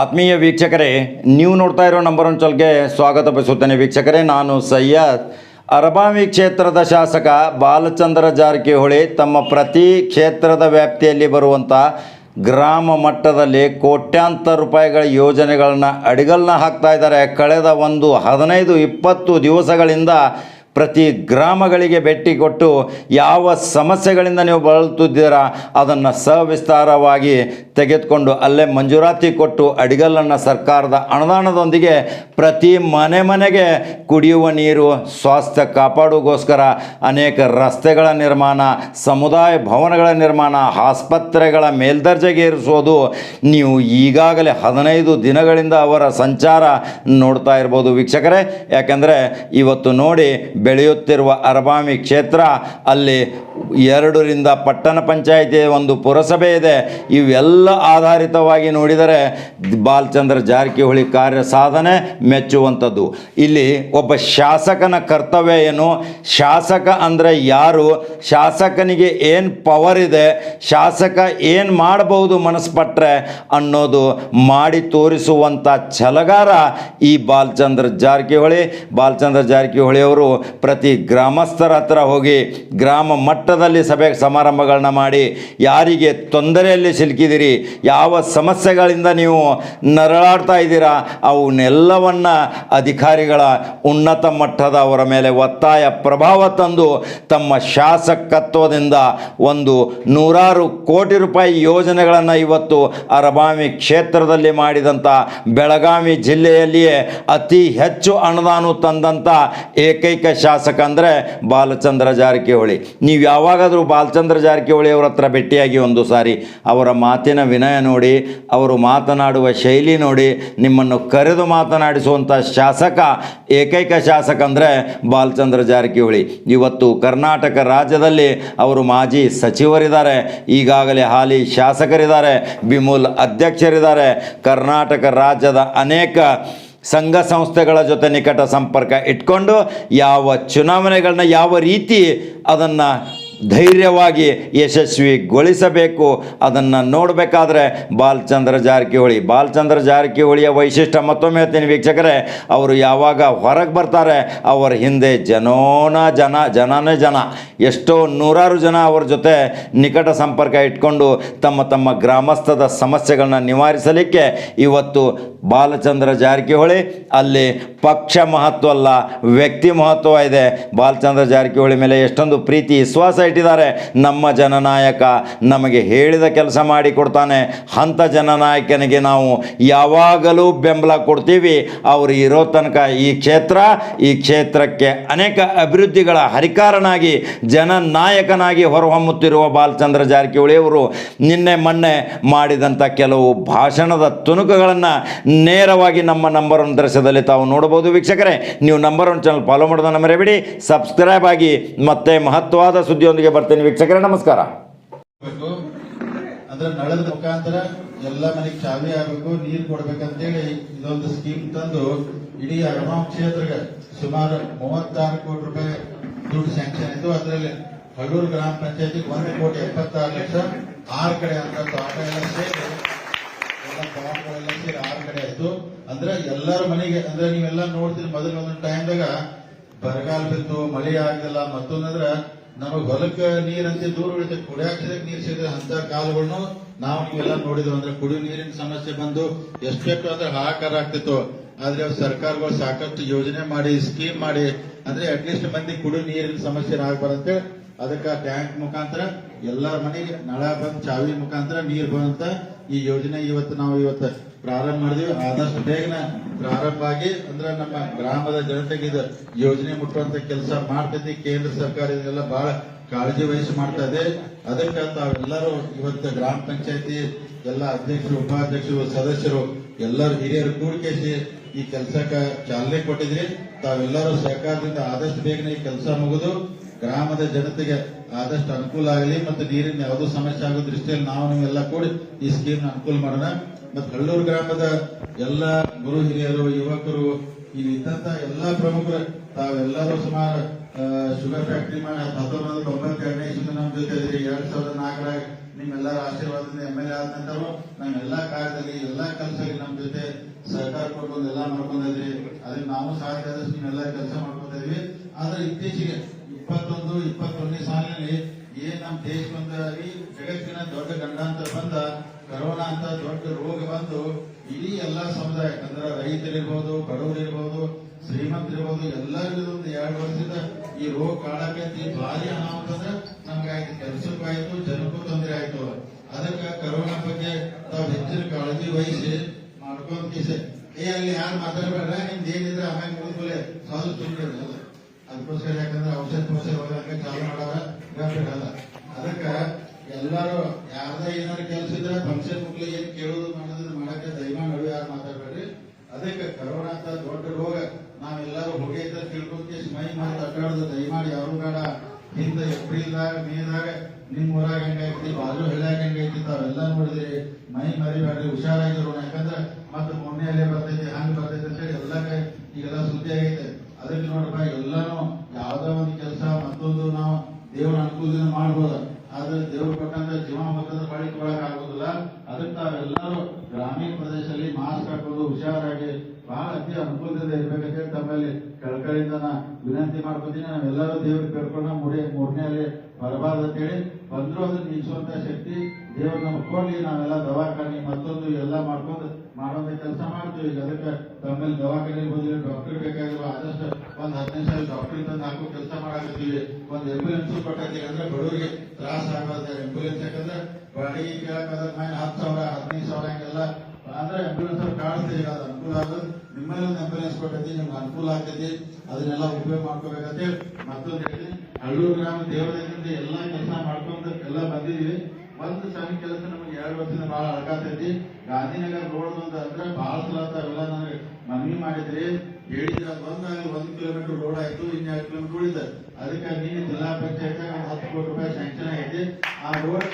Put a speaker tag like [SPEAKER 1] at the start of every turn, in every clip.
[SPEAKER 1] ಆತ್ಮೀಯ ವೀಕ್ಷಕರೇ, ನೀವು ನೋಡ್ತಾ ಇರೋ ನಂಬರ್ ಒನ್ ಚಲ್ಗೆ ಸ್ವಾಗತ ಬಯಸುತ್ತೇನೆ ವೀಕ್ಷಕರೇ. ನಾನು ಸಯ್ಯದ್ ಅರಬಾವಿ ಕ್ಷೇತ್ರದ ಶಾಸಕ ಬಾಲಚಂದ್ರ ಜಾರಕಿಹೊಳಿ. ತಮ್ಮ ಪ್ರತಿ ಕ್ಷೇತ್ರದ ವ್ಯಾಪ್ತಿಯಲ್ಲಿ ಬರುವಂಥ ಗ್ರಾಮ ಮಟ್ಟದಲ್ಲಿ ಕೋಟ್ಯಾಂತರ ರೂಪಾಯಿಗಳ ಯೋಜನೆಗಳನ್ನ ಅಡಿಗಲ್ನ ಹಾಕ್ತಾ ಇದ್ದಾರೆ. ಕಳೆದ ಒಂದು ಹದಿನೈದು, ಇಪ್ಪತ್ತು ದಿವಸಗಳಿಂದ ಪ್ರತಿ ಗ್ರಾಮಗಳಿಗೆ ಭೇಟಿ ಕೊಟ್ಟು ಯಾವ ಸಮಸ್ಯೆಗಳಿಂದ ನೀವು ಬಳಲುತ್ತಿದ್ದೀರಾ ಅದನ್ನು ಸವಿಸ್ತಾರವಾಗಿ ತೆಗೆದುಕೊಂಡು ಅಲ್ಲೇ ಮಂಜೂರಾತಿ ಕೊಟ್ಟು ಅಡಿಗಲ್ಲನ್ನು ಸರ್ಕಾರದ ಅನುದಾನದೊಂದಿಗೆ ಪ್ರತಿ ಮನೆ ಮನೆಗೆ ಕುಡಿಯುವ ನೀರು, ಸ್ವಾಸ್ಥ್ಯ ಕಾಪಾಡುಗೋಸ್ಕರ ಅನೇಕ ರಸ್ತೆಗಳ ನಿರ್ಮಾಣ, ಸಮುದಾಯ ಭವನಗಳ ನಿರ್ಮಾಣ, ಆಸ್ಪತ್ರೆಗಳ ಮೇಲ್ದರ್ಜೆಗೇರಿಸೋದು ನೀವು ಈಗಾಗಲೇ ಹದಿನೈದು ದಿನಗಳಿಂದ ಅವರ ಸಂಚಾರ ನೋಡ್ತಾ ಇರ್ಬೋದು ವೀಕ್ಷಕರೇ. ಯಾಕೆಂದರೆ ಇವತ್ತು ನೋಡಿ ಬೆಳೆಯುತ್ತಿರುವ ಅರಬಾಮಿ ಕ್ಷೇತ್ರ, ಅಲ್ಲಿ ಎರಡರಿಂದ ಪಟ್ಟಣ ಪಂಚಾಯಿತಿ ಒಂದು ಪುರಸಭೆ ಇದೆ. ಇವೆಲ್ಲ ಆಧಾರಿತವಾಗಿ ನೋಡಿದರೆ ಬಾಲಚಂದ್ರ ಜಾರಕಿಹೊಳಿ ಕಾರ್ಯ ಸಾಧನೆ ಮೆಚ್ಚುವಂಥದ್ದು. ಇಲ್ಲಿ ಒಬ್ಬ ಶಾಸಕನ ಕರ್ತವ್ಯ ಏನು? ಶಾಸಕ ಅಂದರೆ ಯಾರು? ಶಾಸಕನಿಗೆ ಏನು ಪವರ್ ಇದೆ? ಶಾಸಕ ಏನು ಮಾಡಬಹುದು ಮನಸ್ಪಟ್ಟರೆ ಅನ್ನೋದು ಮಾಡಿ ತೋರಿಸುವಂಥ ಛಲಗಾರ ಈ ಬಾಲಚಂದ್ರ ಜಾರಕಿಹೊಳಿ. ಬಾಲಚಂದ್ರ ಜಾರಕಿಹೊಳಿ ಅವರು ಪ್ರತಿ ಗ್ರಾಮಸ್ಥರ ಹತ್ರ ಹೋಗಿ ಗ್ರಾಮ ಮಟ್ಟದಲ್ಲಿ ಸಭೆ ಸಮಾರಂಭಗಳನ್ನ ಮಾಡಿ, ಯಾರಿಗೆ ತೊಂದರೆಯಲ್ಲಿ ಸಿಲುಕಿದಿರಿ, ಯಾವ ಸಮಸ್ಯೆಗಳಿಂದ ನೀವು ನರಳಾಡ್ತಾ ಇದ್ದೀರಾ, ಅವನ್ನೆಲ್ಲವನ್ನ ಅಧಿಕಾರಿಗಳ ಉನ್ನತ ಮಟ್ಟದ ಅವರ ಮೇಲೆ ಒತ್ತಾಯ ಪ್ರಭಾವ ತಂದು ತಮ್ಮ ಶಾಸಕತ್ವದಿಂದ ಒಂದು ನೂರಾರು ಕೋಟಿ ರೂಪಾಯಿ ಯೋಜನೆಗಳನ್ನು ಇವತ್ತು ಅರಬಾವಿ ಕ್ಷೇತ್ರದಲ್ಲಿ ಮಾಡಿದಂಥ ಬೆಳಗಾವಿ ಜಿಲ್ಲೆಯಲ್ಲಿಯೇ ಅತಿ ಹೆಚ್ಚು ಅನುದಾನ ತಂದಂಥ ಏಕೈಕ ಶಾಸಕ ಅಂದರೆ ಬಾಲಚಂದ್ರ ಜಾರಕಿಹೊಳಿ. ನೀವು ಯಾವಾಗಾದರೂ ಬಾಲಚಂದ್ರ ಜಾರಕಿಹೊಳಿ ಅವರ ಹತ್ರ ಭೇಟಿಯಾಗಿ ಒಂದು ಸಾರಿ ಅವರ ಮಾತಿನ ವಿನಯ ನೋಡಿ, ಅವರು ಮಾತನಾಡುವ ಶೈಲಿ ನೋಡಿ, ನಿಮ್ಮನ್ನು ಕರೆದು ಮಾತನಾಡಿಸುವಂಥ ಶಾಸಕ, ಏಕೈಕ ಶಾಸಕ ಅಂದರೆ ಬಾಲಚಂದ್ರ ಜಾರಕಿಹೊಳಿ. ಇವತ್ತು ಕರ್ನಾಟಕ ರಾಜ್ಯದಲ್ಲಿ ಅವರು ಮಾಜಿ ಸಚಿವರಿದ್ದಾರೆ. ಈಗಾಗಲೇ ಹಾಲಿ ಶಾಸಕರಿದ್ದಾರೆ ಬಿಮೂಲ್ ಅಧ್ಯಕ್ಷರಿದ್ದಾರೆ. ಕರ್ನಾಟಕ ರಾಜ್ಯದ ಅನೇಕ ಸಂಘ ಸಂಸ್ಥೆಗಳ ಜೊತೆ ನಿಕಟ ಸಂಪರ್ಕ ಇಟ್ಕೊಂಡು ಯಾವ ಚುನಾವಣೆಗಳನ್ನ ಯಾವ ರೀತಿ ಅದನ್ನು ಧೈರ್ಯವಾಗಿ ಯಶಸ್ವಿಗೊಳಿಸಬೇಕು. ಅದನ್ನು ನೋಡಬೇಕಾದ್ರೆ ಬಾಲಚಂದ್ರ ಜಾರಕಿಹೊಳಿ. ಬಾಲಚಂದ್ರ ಜಾರಕಿಹೊಳಿಯ ವೈಶಿಷ್ಟ್ಯ ಮತ್ತೊಮ್ಮೆ ಹೇಳ್ತೀನಿ ವೀಕ್ಷಕರೇ, ಅವರು ಯಾವಾಗ ಹೊರಗೆ ಬರ್ತಾರೆ, ಅವರ ಹಿಂದೆ ಜನೋನ ಜನ, ಜನನೇ ಜನ. ಎಷ್ಟೋ ನೂರಾರು ಜನ ಅವರ ಜೊತೆ ನಿಕಟ ಸಂಪರ್ಕ ಇಟ್ಕೊಂಡು ತಮ್ಮ ತಮ್ಮ ಗ್ರಾಮಸ್ಥದ ಸಮಸ್ಯೆಗಳನ್ನ ನಿವಾರಿಸಲಿಕ್ಕೆ ಇವತ್ತು ಬಾಲಚಂದ್ರ ಜಾರಕಿಹೊಳಿ, ಅಲ್ಲಿ ಪಕ್ಷ ಮಹತ್ವ ಅಲ್ಲ, ವ್ಯಕ್ತಿ ಮಹತ್ವ ಇದೆ. ಬಾಲಚಂದ್ರ ಜಾರಕಿಹೊಳಿ ಮೇಲೆ ಎಷ್ಟೊಂದು ಪ್ರೀತಿ, ವಿಶ್ವಾಸ ಇಟ್ಟಿದ್ದಾರೆ ನಮ್ಮ ಜನನಾಯಕ ನಮಗೆ ಹೇಳಿದ ಕೆಲಸ ಮಾಡಿ ಕೊಡ್ತಾನೆ, ಅಂಥ ಜನನಾಯಕನಿಗೆ ನಾವು ಯಾವಾಗಲೂ ಬೆಂಬಲ ಕೊಡ್ತೀವಿ. ಅವರು ಇರೋ ತನಕ ಈ ಕ್ಷೇತ್ರ, ಈ ಕ್ಷೇತ್ರಕ್ಕೆ ಅನೇಕ ಅಭಿವೃದ್ಧಿಗಳ ಹರಿಕಾರನಾಗಿ, ಜನನಾಯಕನಾಗಿ ಹೊರಹೊಮ್ಮುತ್ತಿರುವ ಬಾಲಚಂದ್ರ ಜಾರಕಿಹೊಳಿ ಅವರು ನಿನ್ನೆ ಮೊನ್ನೆ ಮಾಡಿದಂಥ ಕೆಲವು ಭಾಷಣದ ತುಣುಕುಗಳನ್ನು ನೇರವಾಗಿ ನಮ್ಮ ನಂಬರ್ ಒನ್ ದೃಶ್ಯದಲ್ಲಿ ತಾವು ನೋಡಬಹುದು. ವೀಕ್ಷಕರೇ, ನೀವು ನಂಬರ್ ಒನ್ ಚಾನಲ್ ಫಾಲೋ ಮಾಡೋದನ್ನು ಮರೆಯಬೇಡಿ. ಸಬ್ಸ್ಕ್ರೈಬ್ ಆಗಿ, ಮತ್ತೆ ಮಹತ್ವವಾದ ಸುದ್ದಿಯೊಂದಿಗೆ ಬರ್ತೇನೆ ವೀಕ್ಷಕರೇ, ನಮಸ್ಕಾರ.
[SPEAKER 2] ಅಂದ್ರೆ ನಳದ ಮುಖಾಂತರ ಎಲ್ಲ ಮನೆಗೆ ಚಾವಿ ಆಗ್ಬೇಕು ನೀರು ಕೊಡ್ಬೇಕಂತೇಳಿ ಇದೊಂದು ಸ್ಕೀಮ್ ತಂದು ಇಡೀ ಅರಮಾವ್ ಕ್ಷೇತ್ರಕ್ಕೆ ಸುಮಾರು ಮೂವತ್ತಾರು ಕೋಟಿ ರೂಪಾಯಿ ದುಡ್ಡು ಸ್ಯಾಂಕ್ಷನ್ ಆಯಿತು ಅದರಲ್ಲಿ ಹಳ್ಳೂರು ಗ್ರಾಮ ಪಂಚಾಯತಿ ಒಂದು ಕೋಟಿ ಎಪ್ಪತ್ತಾರು ಲಕ್ಷ, ಆರು ಕಡೆ ಅಂತ ಎಲ್ಲ ಸೇರಿ, ಎಲ್ಲ ತೋಟಗಳೆಲ್ಲ ಸೇರಿ ಆರು ಕಡೆ ಆಯ್ತು. ಅಂದ್ರೆ ಎಲ್ಲರ ಮನೆಗೆ, ಅಂದ್ರೆ ನೀವೆಲ್ಲ ನೋಡ್ತೀರಿ ಮೊದಲ ಒಂದೊಂದು ಟೈಮ್ದಾಗ ಬರಗಾಲ ಬಿತ್ತು, ಮಳೆ ಆಗಲಿಲ್ಲ. ಮತ್ತೊಂದಂದ್ರ ನಮಗ್ ಹೊಲಕ್ಕ ನೀರಂತೆ ದೂರ ಉಳಿತೈತೆ ಕುಡಿಯಾಕ ನೀರ್ ಸಿಗದೆ ಅಂತ ಕಾಲಗಳನ್ನು ನಾವು ನೀವೆಲ್ಲ ನೋಡಿದ್ವಿ ಅಂದ್ರೆ ಕುಡಿಯೋ ನೀರಿನ ಸಮಸ್ಯೆ ಬಂದು ಎಷ್ಟೆಷ್ಟು ಅಂದ್ರೆ ಹಾಹಾಕಾರ ಆಗ್ತಿತ್ತು. ಆದ್ರೆ ಸರ್ಕಾರಗಳು ಸಾಕಷ್ಟು ಯೋಜನೆ ಮಾಡಿ, ಸ್ಕೀಮ್ ಮಾಡಿ, ಅಂದ್ರೆ ಅಟ್ಲೀಸ್ಟ್ ಮಂದಿ ಕುಡಿಯೋ ನೀರಿನ ಸಮಸ್ಯೆ ಆಗ್ಬಾರಂತೆ ಅದಕ್ಕ ಟ್ಯಾಂಕ್ ಮುಖಾಂತರ ಎಲ್ಲರ ಮನೆಗೆ ನಳ ಬಂದ್ ಚಾವಿ ಮುಖಾಂತರ ನೀರ್ ಬಂದಂತ ಈ ಯೋಜನೆ ಇವತ್ತು ನಾವು ಇವತ್ತು ಪ್ರಾರಂಭ ಮಾಡಿದ್ವಿ. ಆದಷ್ಟು ಬೇಗನೆ ಪ್ರಾರಂಭ ಆಗಿ ಅಂದ್ರೆ ನಮ್ಮ ಗ್ರಾಮದ ಜನತೆಗೆ ಇದು ಯೋಜನೆ ಮುಟ್ಟುವಂತ ಕೆಲಸ ಮಾಡ್ತೈತಿ. ಕೇಂದ್ರ ಸರ್ಕಾರ ಇದೆಲ್ಲ ಬಹಳ ಕಾಳಜಿ ವಹಿಸಿ ಮಾಡ್ತಾ ಇದೆ. ಅದಕ್ಕೆ ತಾವೆಲ್ಲರೂ ಇವತ್ತು ಗ್ರಾಮ ಪಂಚಾಯತಿ ಎಲ್ಲ ಅಧ್ಯಕ್ಷರು, ಉಪಾಧ್ಯಕ್ಷರು, ಸದಸ್ಯರು, ಎಲ್ಲರೂ ಹಿರಿಯರು ಕೂಡಿಕೇಸಿ ಈ ಕೆಲಸಕ್ಕೆ ಚಾಲನೆ ಕೊಟ್ಟಿದ್ರಿ. ತಾವೆಲ್ಲರೂ ಸರ್ಕಾರದಿಂದ ಆದಷ್ಟು ಬೇಗನೆ ಈ ಕೆಲಸ ಮುಗಿದು ಗ್ರಾಮದ ಜನತೆಗೆ ಆದಷ್ಟು ಅನುಕೂಲ ಆಗಲಿ ಮತ್ತು ನೀರಿನ ಯಾವುದೋ ಸಮಸ್ಯೆ ಆಗೋ ದೃಷ್ಟಿಯಲ್ಲಿ ನಾವು ನೀವೆಲ್ಲ ಕೂಡಿ ಈ ಸ್ಕೀಮ್ ಅನುಕೂಲ ಮಾಡೋಣ. ಮತ್ತು ಹಳ್ಳೂರು ಗ್ರಾಮದ ಎಲ್ಲ ಗುರು ಹಿರಿಯರು, ಯುವಕರು ಇಲ್ಲಿ ಇದ್ದಂತ ಎಲ್ಲಾ ಪ್ರಮುಖರು, ತಾವೆಲ್ಲರೂ ಸುಮಾರು ಶುಗರ್ ಫ್ಯಾಕ್ಟ್ರಿ ಮಾಡಿ ಹತ್ತೊಂಬತ್ತು ಎರಡನೇ ಜೊತೆ ನಮ್ಮ ಜೊತೆ ಇದ್ರಿ ಎರಡ್ ಸಾವಿರದ ನಾಲ್ಕರಾಗ ನಿಮ್ಮೆಲ್ಲರ ಆಶೀರ್ವಾದದಿಂದ ಎಂ ಎಲ್ ಎ ಆದ ನಮ್ಮ ಎಲ್ಲಾ ಕಾರ್ಯದಲ್ಲಿ ಎಲ್ಲಾ ಕೆಲಸದಲ್ಲಿ ನಮ್ಮ ಜೊತೆ ಸಹಕಾರ ಕೊಟ್ಕೊಂಡು ಎಲ್ಲ ಮಾಡ್ಕೊಂಡಿದ್ರಿ ಅದಕ್ಕೆ ನಾವು ಸಾಧ್ಯ ಆದಷ್ಟು ನೀವೆಲ್ಲ ಕೆಲಸ ಮಾಡ್ಕೊಂಡಿದ್ವಿ ಆದ್ರೆ ಇತ್ತೀಚೆಗೆ ಇಪ್ಪತ್ತೊಂದು, ಇಪ್ಪತ್ತೊಂದನೇ ಸಾಲಿನಲ್ಲಿ ಏನ್ ನಮ್ಮ ದೇಶಕ್ಕೊಂದಾಗಿ ಜಗತ್ತಿನ ದೊಡ್ಡ ಗಂಡಾಂತರ ಬಂದ, ಕರೋನಾ ಅಂತ ದೊಡ್ಡ ರೋಗ ಬಂದು, ಇಡೀ ಎಲ್ಲಾ ಸಮುದಾಯ, ಅಂದ್ರೆ ರೈತರಿರ್ಬೋದು, ಬಡವರಿರ್ಬೋದು, ಶ್ರೀಮಂತರಿರ್ಬೋದು, ಎಲ್ಲರಿಗೂ ಒಂದು ಎರಡು ವರ್ಷದ ಈ ರೋಗ ಕಾಡಕತ್ತಿ ಭಾರಿ ಅನಾಹುತ ಅಂದ್ರೆ ನಮ್ಗಾಯ್ತು, ಕೆಲ್ಸಕ್ಕೂ ಆಯ್ತು, ಜನಕ್ಕೂ ತೊಂದರೆ ಆಯ್ತು. ಅದಕ್ಕೆ ಕರೋನಾ ಬಗ್ಗೆ ತಾವು ಹೆಚ್ಚಿನ ಕಾಳಜಿ ವಹಿಸಿ ಮಾಡ್ಕೊಂಡ್ ಕಿಸೆ. ಏ, ಅಲ್ಲಿ ಯಾರು ಮಾತಾಡಬೇಡ ನಿಮ್ದು ಏನಿದ್ರೆ ಆಮೇಲೆ ಮುಗಿದ್ಮೇಲೆ ಸಾಲು ಸುಮ್ಮನೆ ಅದಕ್ಕೋಸ್ಕರ ಯಾಕಂದ್ರೆ ಔಷಧ ಪೌಷಧ ಹೋಗಕ್ಕೆ ಚಾಲು ಮಾಡಾರ ಅಲ್ಲ ಅದಕ್ಕ ಎಲ್ಲರೂ ಯಾರ್ದ ಏನಾದ್ರು ಕೆಲಸ ಇದ್ರೆ ಫಂಕ್ಷನ್ ಮುಗ್ಲಿ ಏನ್ ಕೇಳೋದು ಮಾಡೋದು ಮಾಡಕ್ಕೆ ದಯಮಾಡಿ ನಡುವೆ ಯಾರು ಮಾತಾಡ್ಬೇಡ್ರಿ. ಅದಕ್ಕೆ ಕರೋನಾ ಅಂತ ದೊಡ್ಡ ರೋಗ ನಾವೆಲ್ಲರೂ ಹೊಗೆ ಇದ್ದ ತಿಳ್ಕೊಂತ ಮೈ ಮಾಡಿ ಅಡ್ಡಾಡೋದು ದಯಮಾಡಿ ಯಾರು ಬೇಡ. ಹಿಂದ ಏಪ್ರಿಲ್ದಾಗ, ಮೇದಾಗ ನಿಮ್ ಊರಾಗ ಹೆಂಗೈತಿ, ಬಾಜು ಹಳ್ಳಿಯಾಗ ಹೆಂಗೈತಿ ತಾವೆಲ್ಲ ನೋಡಿದ್ರಿ. ಮೈ ಮರಿಬೇಡ್ರಿ, ಹುಷಾರಾಗಿರೋಣ. ಯಾಕಂದ್ರೆ ಮತ್ತೆ ಮೊನ್ನೆ ಅಲ್ಲೇ ಬರ್ತೈತಿ, ಹಂಗ್ ಬರ್ತೈತಿ ಅಂತ ಹೇಳಿ ಎಲ್ಲ ಈಗೆಲ್ಲ ಸುದ್ದಿ ಆಗೈತೆ. ಅದಕ್ಕೆ ನೋಡಪ್ಪ ಎಲ್ಲಾನು ಯಾವ್ದೋ ಒಂದು ಕೆಲಸ ಮತ್ತೊಂದು ನಾವು ದೇವರ ಅನುಕೂಲದಿಂದ ಮಾಡ್ಬೋದು. ಆದ್ರೆ ದೇವ್ರು ಕೊಟ್ಟಂತ ಜೀವ ಮತ್ತಂದ್ರೆ ಬಳಿ ಆಗೋದಿಲ್ಲ. ಅದಕ್ಕೆ ತಾವೆಲ್ಲರೂ ಗ್ರಾಮೀಣ ಪ್ರದೇಶದಲ್ಲಿ ಮಾಸ್ಕ್ ಹಾಕೋದು ಹುಷಾರಾಗಿ ಬಹಳ ಅತಿ ಅನುಕೂಲದಿಂದ ಇರ್ಬೇಕಂತ ಹೇಳಿ ತಮ್ಮಲ್ಲಿ ಕಳ್ಕಳಿಯಿಂದ ನಾ ವಿನಂತಿ ಮಾಡ್ಕೊತೀನಿ. ನಾವೆಲ್ಲರೂ ದೇವ್ರ ಕೇಳ್ಕೊಂಡು ಮೂರೇ, ಮೂರನೇ ಬರಬಾರ್ದು ಅಂತೇಳಿ ಬಂದ್ರು ಅದನ್ನ ನಿಲ್ಸುವಂತ ಶಕ್ತಿ ದೇವ್ರನ್ನ ನಮ್ಗೆ ನಾವೆಲ್ಲ ದವಾಖಾನೆ ಮತ್ತೊಂದು ಎಲ್ಲ ಮಾಡ್ಕೊಂಡು ಮಾಡುವಂತ ಕೆಲಸ ಮಾಡ್ತೀವಿ. ಈಗ ಅದಕ್ಕೆ ತಮ್ಮಲ್ಲಿ ದವಾಖಾನೆ ಇರ್ಬೋದು ಡಾಕ್ಟರ್ ಬೇಕಾಗಿರುವ ಆದಷ್ಟು ಒಂದ್ ಹದಿನೈದು ಸಾವಿರ ಡಾಕ್ಟರ್ ಹಾಕೋ ಕೆಲಸ ಮಾಡಾಕತ್ತೀವಿ. ಒಂದ್ ಆಂಬ್ಯುಲೆನ್ಸ್ ಕೊಟ್ಟೈತಿ ಅಂದ್ರೆ ಬಡವರಿಗೆ ತ್ರಾಸ ಆಗಬಾರ್ದು ಆಂಬ್ಯುಲೆನ್ಸ್ ಯಾಕಂದ್ರೆ ಬಾಡಿಗೆ ಕೇಳಕ್ಕಾದ್ರೆ ಮೇಲೆ ಹತ್ತು ಸಾವಿರ, ಹದಿನೈದು ಸಾವಿರ ಹಂಗೆಲ್ಲ. ಅಂದ್ರೆ ಅವ್ರು ಕಾಣಿಸ್ತೀವಿ ಅದು ಅನುಕೂಲ ಆಗೋದು. ನಿಮ್ಮಲ್ಲಿ ಒಂದು ಆಂಬ್ಯುಲೆನ್ಸ್ ಕೊಟ್ಟೈತಿ, ನಿಮ್ಗೆ ಅನುಕೂಲ ಆಗ್ತೈತಿ ಅದನ್ನೆಲ್ಲ ಉಪಯೋಗ ಮಾಡ್ಕೋಬೇಕಂತೇಳಿ ಮತ್ತೊಂದು ಹೇಳಿ ಹಳ್ಳೂರು ಗ್ರಾಮ ದೇವಾಲಯದಿಂದ ಎಲ್ಲ ಕೆಲಸ ಮಾಡ್ಕೊಂಡು ಎಲ್ಲ ಬಂದಿದೀವಿ ಒಂದು ಸಣ್ಣ ಕೆಲಸ ನಮಗೆ ಎರಡು ವರ್ಷದಿಂದ ಬಹಳ ಅಳಕಾತೈತಿ ಗಾಂಧಿನಗರ ರೋಡ್ ಬಂದ ಅಂದ್ರೆ ಬಹಳ ಸಲ ತಾವೆಲ್ಲ ನನಗೆ ಮನವಿ ಮಾಡಿದ್ರಿ. ಹೇಳಿದ್ರೆ ಬಂದಾಗ ಒಂದು ಕಿಲೋಮೀಟರ್ ರೋಡ್ ಆಯ್ತು, ಇನ್ನೆರಡು ಕಿಲೋಮೀಟರ್ ಉಳಿದ ಅದಕ್ಕೆ ನೀನು ಜಿಲ್ಲಾ ಪಂಚಾಯತ್ ಹತ್ತು ಕೋಟಿ ರೂಪಾಯಿ ಸ್ಯಾಂಕ್ಷನ್ ಆಗೈತಿ. ಆ ರೋಡ್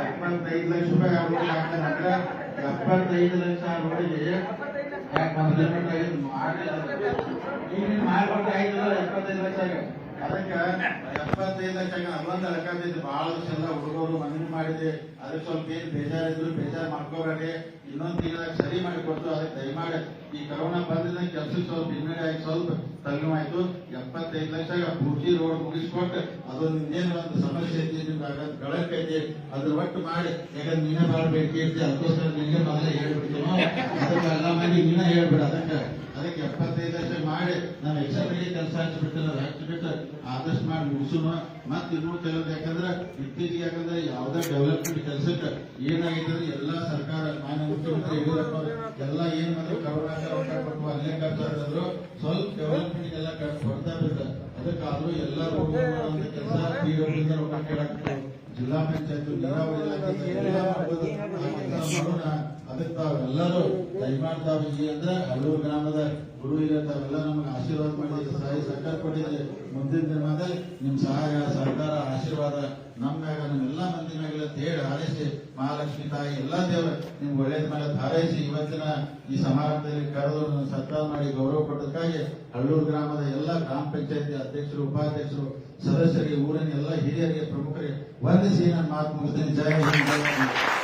[SPEAKER 2] ಎಪ್ಪತ್ತೈದು ಲಕ್ಷ ರೂಪಾಯಿ ಆ ಎಪ್ಪತ್ತೈದು ಲಕ್ಷ ರೋಡಿಗೆ ಯಾಕೆ ಒಂದು ಕಿಲೋಮೀಟರ್ ಆಗಿದ್ದು ಮಾಡಿಲ್ಲ ಈಗ ಮಾಡ್ಕೊಟ್ರೆ ಆಯ್ತಲ್ಲ ಎಪ್ಪತ್ತೈದು ಎಪ್ಪತ್ತೈದು ಲಕ್ಷ ಅದೊಂದು ಅಳಕಾದೈತಿ ಬಹಳ ವರ್ಷ ಹುಡುಗರು ಮಾಡಿದೆ. ಅದಕ್ಕೆ ಸ್ವಲ್ಪ ಬೇಜಾರಿದ್ರು ಬೇಜಾರು ಮಾಡ್ಕೋಬೇಡಿ. ಇನ್ನೊಂದು ತಿಂಗಳಾಗ ಸರಿ ಮಾಡಿ ಕೊಟ್ಟು ಅದಕ್ಕೆ ದಯಮಾಡಿ ಈ ಕರೋನಾ ಬಂದಿದ್ದ ಕೆಲ್ಸಕ್ಕೆ ಸ್ವಲ್ಪ ಹಿನ್ನಡೆ ಆಗಿ ಸ್ವಲ್ಪ ತಲೆನೋವಾಯ್ತು ಎಪ್ಪತ್ತೈದು ಲಕ್ಷ ಪೂರ್ತಿ ರೋಡ್ ಮುಗಿಸ್ಕೊಟ್ಟು ಅದೊಂದು ಇನ್ನೇನು ಒಂದು ಸಮಸ್ಯೆ ಐತಿ ನಿಮ್ಗೆ ಐತಿ. ಅದ್ರ ಒಟ್ಟು ಮಾಡಿ. ಯಾಕಂದ್ರೆ ನೀನೇ ಭಾಳ ಬೇಡಿಕೆ ಇರ್ತಿ ಅದಕ್ಕೋಸ್ಕರ ಅದಕ್ಕೆ ಎಲ್ಲ ನೀನೇ ಹೇಳ್ಬಿಡ ಅದಕ್ಕೆ ಅದಕ್ಕೆ ಎಪ್ಪತ್ತೈದು ಲಕ್ಷ ಮಾಡಿ ನಮ್ಮ ಎಕ್ಸರ್ಗೆ ಕೆಲಸ ಹಚ್ಚಿಬಿಟ್ಟಿಲ್ಲ ಹಚ್ಚಿಬಿಟ್ಟು ಆದಷ್ಟು ಮಾಡಿ ಮುಗಿಸೋಣ. ಮತ್ತೆ ಇನ್ನೂ ಕೆಲವೊಂದು ಯಾಕಂದ್ರೆ ಇತ್ತೀಚೆಗೆ ಯಾಕಂದ್ರೆ ಯಾವ್ದೇ ಡೆವಲಪ್ಮೆಂಟ್ ಕೆಲಸಕ್ಕೆ ಏನಾಗೈತೆ ಅಂದ್ರೆ ಎಲ್ಲಾ ಸರ್ಕಾರ, ಮಾನ್ಯ ಮುಖ್ಯಮಂತ್ರಿ ಯಡಿಯೂರಪ್ಪ ಎಲ್ಲ ಏನ್ ಮಾಡಿದ್ರು, ಕರೋನಾ ರೊಕ್ಕ ಕೊಟ್ಟು ಅಲ್ಲೇ ಖರ್ಚು ಆಗಿದ್ರು ಸ್ವಲ್ಪ ಡೆವಲಪ್ಮೆಂಟ್ ಎಲ್ಲ ಖರ್ಚು ಕೊಡ್ತಾ ಇರುತ್ತೆ ಅದಕ್ಕಾದ್ರೂ ಎಲ್ಲ ಕೆಲಸ ರೊಕ್ಕ ಕೇಳಕ್ಕೆ ಜಿಲ್ಲಾ ಪಂಚಾಯತ್ ಅದಕ್ಕೆ ತಾವೆಲ್ಲರೂ ದಯಮಾಡಿ ತಾವು ಈ ಅಂದ್ರೆ ಹಳ್ಳೂರು ಗ್ರಾಮದ ಗುರು ಇಲ್ಲ ತಾವೆಲ್ಲ ನಮಗೆ ಆಶೀರ್ವಾದ ಮಾಡಿದ್ರೆ ಸಹಾಯ ಸರ್ಕಾರ ಕೊಟ್ಟಿದ್ರೆ ಮುಂದಿನ ದಿನಮಾನದಲ್ಲಿ ನಿಮ್ಮ ಸಹಾಯ ಸರ್ಕಾರ ಆಶೀರ್ವಾದ ನಮ್ಮ ಎಲ್ಲಾ ಮಂದಿ ಮ್ಯಾಗೆಲ್ಲ ಅಂತ ಹೇಳಿ ಹಾರೈಸಿ ಮಹಾಲಕ್ಷ್ಮಿ ತಾಯಿ, ಎಲ್ಲಾ ದೇವರ ನಿಮ್ಗೆ ಒಳ್ಳೇದ ಮೇಲೆ ಹಾರೈಸಿ, ಇವತ್ತಿನ ಈ ಸಮಾರಂಭದಲ್ಲಿ ಕರೆದು ಸತ್ಕಾರ ಮಾಡಿ ಗೌರವ ಕೊಟ್ಟದಕ್ಕಾಗಿ ಹಳ್ಳೂರು ಗ್ರಾಮದ ಎಲ್ಲ ಗ್ರಾಮ ಪಂಚಾಯತಿ ಅಧ್ಯಕ್ಷರು, ಉಪಾಧ್ಯಕ್ಷರು, ಸದಸ್ಯರಿಗೆ, ಊರಿನ ಎಲ್ಲ ಹಿರಿಯರಿಗೆ, ಪ್ರಮುಖರಿಗೆ ವಂದಿಸಿ ನನ್ನ ಮಾತು ಮುಗಿಸ್ತೀನಿ ಜಯ.